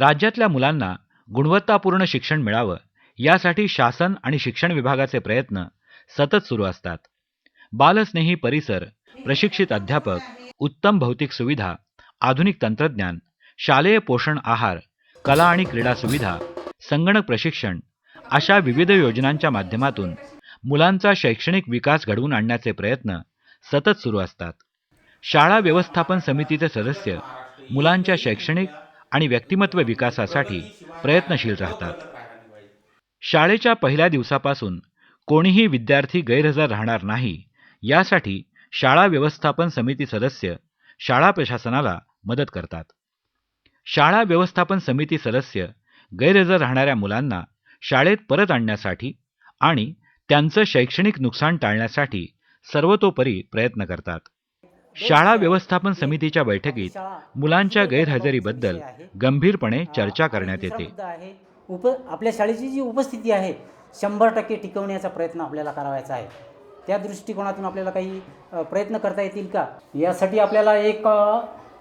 राज्यातल्या मुलांना गुणवत्तापूर्ण शिक्षण मिळावं यासाठी शासन आणि शिक्षण विभागाचे प्रयत्न सतत सुरू असतात. बालस्नेही परिसर प्रशिक्षित अध्यापक उत्तम भौतिक सुविधा आधुनिक तंत्रज्ञान शालेय पोषण आहार कला आणि क्रीडा सुविधा संगणक प्रशिक्षण अशा विविध योजनांच्या माध्यमातून मुलांचा शैक्षणिक विकास घडवून आणण्याचे प्रयत्न सतत सुरू असतात. शाळा व्यवस्थापन समितीचे सदस्य मुलांच्या शैक्षणिक आणि व्यक्तिमत्व विकासासाठी प्रयत्नशील राहतात. शाळेच्या पहिल्या दिवसापासून कोणीही विद्यार्थी गैरहजर राहणार नाही यासाठी शाळा व्यवस्थापन समिती सदस्य शाळा प्रशासनाला मदत करतात. शाळा व्यवस्थापन समिती सदस्य गैरहजर राहणाऱ्या मुलांना शाळेत परत आणण्यासाठी आणि त्यांचं शैक्षणिक नुकसान टाळण्यासाठी सर्वतोपरी प्रयत्न करतात. शाळा व्यवस्थापन समितीच्या बैठकीत मुलांच्या गैरहजेरीबद्दल गंभीरपणे चर्चा करण्यात येते. उप आपल्या शाळेची जी उपस्थिती आहे शंभर टक्के टिकवण्याचा प्रयत्न आपल्याला करावायचा आहे. त्या दृष्टिकोनातून आपल्याला काही प्रयत्न करता येतील का? यासाठी आपल्याला एक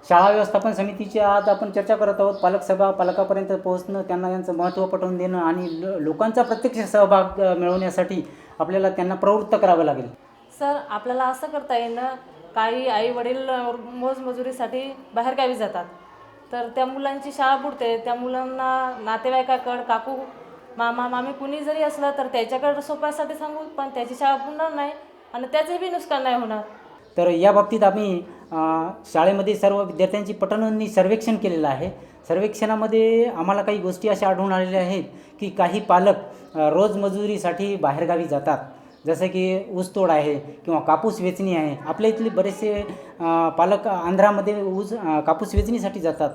शाळा व्यवस्थापन समितीची आज आपण चर्चा करत आहोत. पालक सभा पालकापर्यंत पोहोचणं त्यांना यांचं महत्त्व पटवून देणं आणि लो- लोकांचा प्रत्यक्ष सहभाग मिळवण्यासाठी आपल्याला त्यांना प्रवृत्त करावं लागेल. सर आपल्याला असं करता येईना काही आई वडील मोजमजुरीसाठी बाहेरगावी जातात. तर त्या मुलांची शाळा बुडते. त्या मुलांना नातेवाईकाकड काकू मामा मामी कुणी जरी असलं तर त्याच्याकडं सोपायसाठी सांगू पण त्याची शाळा बुडणार नाही आणि त्याचे बी नुकसान नाही होणार. तर या बाबतीत आम्ही शाळेमध्ये सर्व विद्यार्थ्यांची पटनांनी सर्वेक्षण केलेलं आहे. सर्वेक्षणामध्ये आम्हाला काही गोष्टी अशा आढळून आलेल्या आहेत की काही पालक रोजमजुरीसाठी बाहेरगावी जातात. जसं की ऊसतोड आहे किंवा कापूस वेचणी आहे. आपल्या इथले बरेचसे पालक आंध्रामध्ये ऊस कापूस वेचणीसाठी जातात.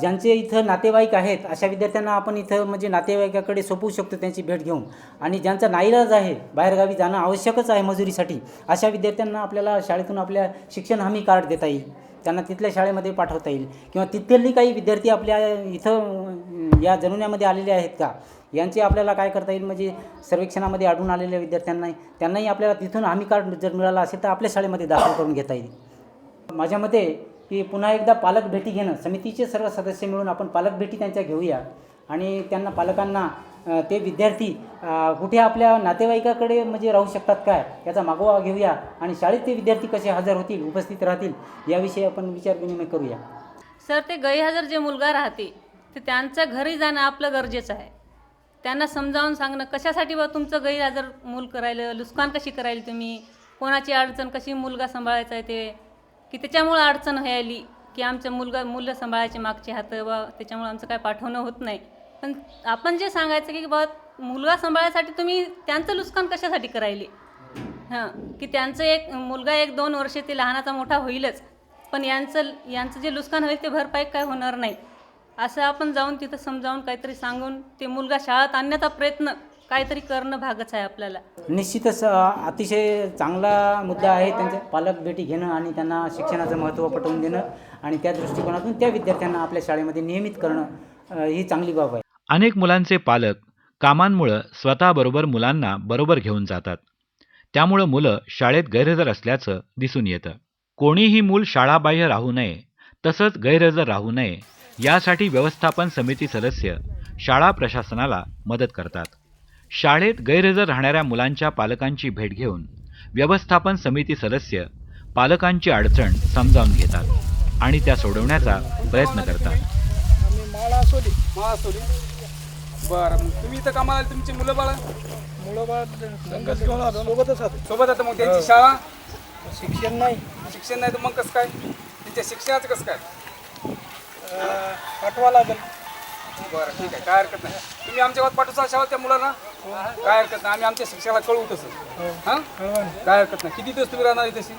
ज्यांचे इथं नातेवाईक आहेत अशा विद्यार्थ्यांना आपण इथं म्हणजे नातेवाईकाकडे सोपवू शकतो त्यांची भेट घेऊन. आणि ज्यांचा नाईलाज आहे बाहेरगावी जाणं आवश्यकच आहे मजुरीसाठी अशा विद्यार्थ्यांना आपल्याला शाळेतून आपल्या शिक्षण हमी कार्ड देता येईल. त्यांना तिथल्या शाळेमध्ये पाठवता येईल. किंवा तिथली काही विद्यार्थी आपल्या इथं या जनुन्यामध्ये आलेले आहेत का? यांचे आपल्याला काय करता येईल? म्हणजे सर्वेक्षणामध्ये आढळून आलेल्या विद्यार्थ्यांना त्यांनाही आपल्याला तिथून हमी कार्ड जर मिळाला असेल तर आपल्या शाळेमध्ये दाखल करून घेता येईल. माझ्या मते की पुन्हा एकदा पालक भेटी घेणं समितीचे सर्व सदस्य मिळून आपण पालक भेटी त्यांच्या घेऊया. आणि त्यांना पालकांना ते विद्यार्थी कुठे आपल्या नातेवाईकाकडे म्हणजे राहू शकतात काय याचा मागोवा घेऊया. आणि शाळेत ते विद्यार्थी कसे हजर होतील उपस्थित राहतील याविषयी आपण विचार विनिमय करूया. सर ते गैरहजर जे मुलगा राहते ते त्यांच्या घरी जाणं आपलं गरजेचं आहे. त्यांना समजावून सांगणं कशासाठी बा तुमचं गैरहजर मूल करायला लुस्कान कशी करायला तुम्ही? कोणाची अडचण कशी मुलगा सांभाळायचा आहे ते? की त्याच्यामुळं अडचण व्हायली की आमचं मुलगा मुलं सांभाळायचे मागचे हात बा त्याच्यामुळं आमचं काय पाठवणं होत नाही. पण आपण जे सांगायचं की बा मुलगा सांभाळायसाठी तुम्ही त्यांचं नुकसान कशासाठी करायले? हां की त्यांचं एक मुलगा एक दोन वर्ष ते लहानाचा मोठा होईलच पण यांचं यांचं जे नुकसान होईल ते भरपाई काय होणार नाही. असं आपण जाऊन तिथं समजावून काहीतरी सांगून ते मुलगा शाळेत आणण्याचा प्रयत्न काहीतरी करणं भागच आहे आपल्याला. निश्चितच अ, अतिशय चांगला मुद्दा आहे त्यांच्या पालक भेटी घेणं आणि त्यांना शिक्षणाचं महत्त्व पटवून देणं आणि त्या दृष्टिकोनातून त्या विद्यार्थ्यांना आपल्या शाळेमध्ये नियमित करणं अ, ही चांगली बाब आहे. अनेक मुलांचे पालक कामांमुळं स्वतःबरोबर मुलांना बरोबर घेऊन जातात. त्यामुळं मुलं शाळेत गैरहजर असल्याचं दिसून येतं. कोणीही मूल शाळाबाह्य राहू नये तसंच गैरहजर राहू नये यासाठी व्यवस्थापन समिती सदस्य शाळा प्रशासनाला मदत करतात. शाळेत गैरहजर राहणाऱ्या मुलांच्या पालकांची भेट घेऊन व्यवस्थापन समिती सदस्य पालकांची अडचण समजावून घेतात आणि त्या सोडवण्याचा प्रयत्न करतात. बरं मग तुम्ही इथं कामाला आले, तुमची मुलं बाळा? मुलं बाळ संघच घेऊन आलो सोबतच आलो सोबत आता मग त्यांची शाळा? शिक्षण नाही. शिक्षण नाही तर मग कसं काय? त्यांच्या शिक्षणाचं कसं काय? अं, पाठवा लागेल. बरं ठीक आहे काय हरकत नाही. तुम्ही आमच्या गावात पाठवसा शाळा त्या मुलांना? काय हरकत नाही. आम्ही आमच्या शिक्षकाला कळवू तसं. हां. कळवा ना. काय हरकत नाही. किती दिवस तुम्ही राहणार आहे तशी?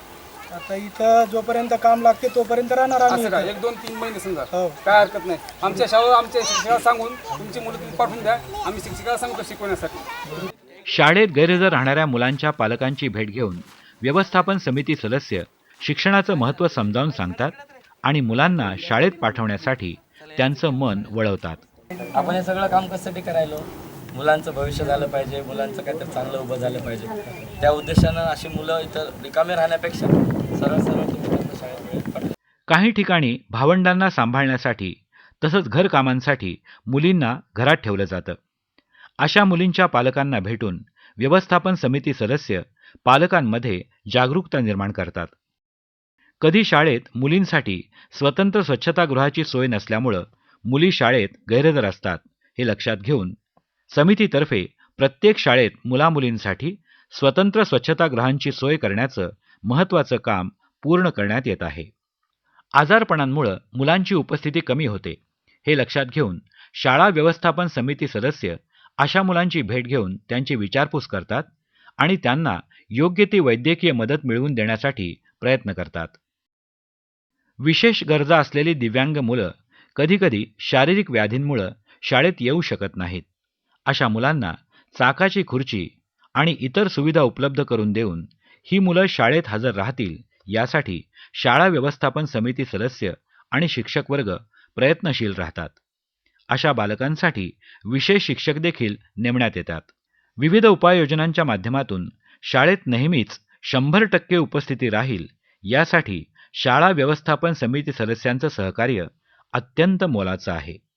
आता इथं जोपर्यंत काम लागते तोपर्यंत राहणार आम्ही असं काय इथं. एक दोन तीन महिने समजा. हो. काय हरकत नाही. आमच्या शाळा आमच्या शिक्षकाला सांगून तुमची मुलं तुम्ही पाठवून द्या. आम्ही शिक्षकाला सांगतो शिकवण्यासाठी. शाळेत गैरहजर राहणाऱ्या मुलांच्या पालकांची भेट घेऊन व्यवस्थापन समिती सदस्य शिक्षणाचं महत्त्व समजावून सांगतात आणि मुलांना शाळेत पाठवण्यासाठी त्यांचं मन वळवतात. आपण हे सगळं काम कशासाठी करायलो? मुलांचं भविष्य झालं पाहिजे मुलांचं काहीतरी चांगलं उभं झालं पाहिजे. त्या उद्देशानं अशी मुलं इतर रिकामे राहण्यापेक्षा सरळ सरळ तुम्ही शाळेत काही ठिकाणी भावंडांना सांभाळण्यासाठी तसंच घरकामांसाठी मुलींना घरात ठेवलं जातं. अशा मुलींच्या पालकांना भेटून व्यवस्थापन समिती सदस्य पालकांमध्ये जागरूकता निर्माण करतात. कधी शाळेत मुलींसाठी स्वतंत्र स्वच्छतागृहाची सोय नसल्यामुळं मुली शाळेत गैरहजर असतात हे लक्षात घेऊन समितीतर्फे प्रत्येक शाळेत मुलामुलींसाठी स्वतंत्र स्वच्छतागृहांची सोय करण्याचं महत्त्वाचं काम पूर्ण करण्यात येत आहे. आजारपणांमुळं मुलांची उपस्थिती कमी होते. हे लक्षात घेऊन शाळा व्यवस्थापन समिती सदस्य अशा मुलांची भेट घेऊन त्यांची विचारपूस करतात आणि त्यांना योग्य ती वैद्यकीय मदत मिळवून देण्यासाठी प्रयत्न करतात. विशेष गरजा असलेली दिव्यांग मुलं कधीकधी शारीरिक व्याधींमुळं शाळेत येऊ शकत नाहीत. अशा मुलांना चाकाची खुर्ची आणि इतर सुविधा उपलब्ध करून देऊन ही मुलं शाळेत हजर राहतील यासाठी शाळा व्यवस्थापन समिती सदस्य आणि शिक्षक वर्ग प्रयत्नशील राहतात. अशा बालकांसाठी विशेष शिक्षक देखील नेमण्यात येतात. विविध उपाययोजनांच्या माध्यमातून शाळेत नेहमीच शंभर टक्के उपस्थिती राहील यासाठी शाळा व्यवस्थापन समिती सदस्यांचं सहकार्य अत्यंत मोलाचं आहे.